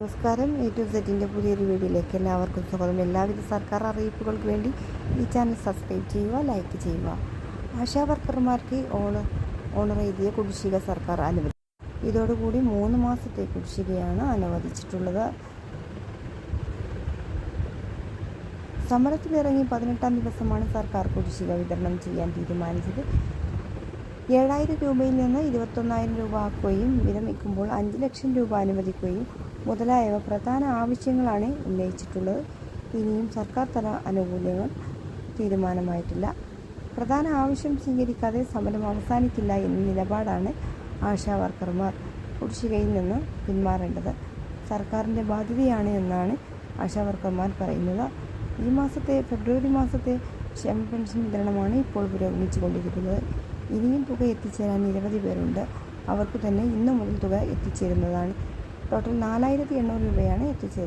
നമസ്കാരം. A to സെറ്റിന്റെ പുതിയൊരു വീഡിയോയിലേക്ക് എല്ലാവർക്കും സ്വാഗതം. എല്ലാവിധ സർക്കാർ അറിയിപ്പുകൾക്ക് വേണ്ടി ഈ ചാനൽ സബ്സ്ക്രൈബ് ചെയ്യുക ലൈക്ക് ചെയ്യുക. ആശാ വർക്കർമാർക്ക് ഓണർ ഓണർ എഴുതിയ കുടിശ്ശിക സർക്കാർ അനുവദിച്ചു ഇതോടുകൂടി മൂന്ന് മാസത്തെ കുടിശ്ശികയാണ് അനുവദിച്ചിട്ടുള്ളത്. സമരത്തിലിറങ്ങി പതിനെട്ടാം ദിവസമാണ് സർക്കാർ കുടിശ്ശിക വിതരണം ചെയ്യാൻ തീരുമാനിച്ചത്. ഏഴായിരം രൂപയിൽ നിന്ന് ഇരുപത്തൊന്നായിരം രൂപ ആക്കുകയും വിരമിക്കുമ്പോൾ അഞ്ച് ലക്ഷം രൂപ അനുവദിക്കുകയും മുതലായവ പ്രധാന ആവശ്യങ്ങളാണ് ഉന്നയിച്ചിട്ടുള്ളത്. ഇനിയും സർക്കാർ തല ആനുകൂല്യങ്ങൾ തീരുമാനമായിട്ടില്ല. പ്രധാന ആവശ്യം സ്വീകരിക്കാതെ സമരം അവസാനിക്കില്ല എന്ന നിലപാടാണ് ആശാ വർക്കർമാർ കുടിശ്ശികയിൽ നിന്ന് പിന്മാറേണ്ടത്. സർക്കാരിന്റെ ബാധ്യതയാണ് എന്നാണ് ആശാ വർക്കർമാർ പറയുന്നത്. ഈ മാസത്തെ ഫെബ്രുവരി മാസത്തെ ക്ഷേമ പെൻഷൻ വിതരണമാണ് ഇപ്പോൾ പുരോഗമിച്ചു കൊണ്ടിരിക്കുന്നത്. ഇനിയും തുക എത്തിച്ചേരാൻ നിരവധി പേരുണ്ട്. അവർക്ക് തന്നെ ഇന്നു മുതൽ തുക എത്തിച്ചേരുന്നതാണ് ടോട്ടൽ നാലായിരത്തി എണ്ണൂറ് രൂപയാണ് എത്തിച്ചേരുന്നത്.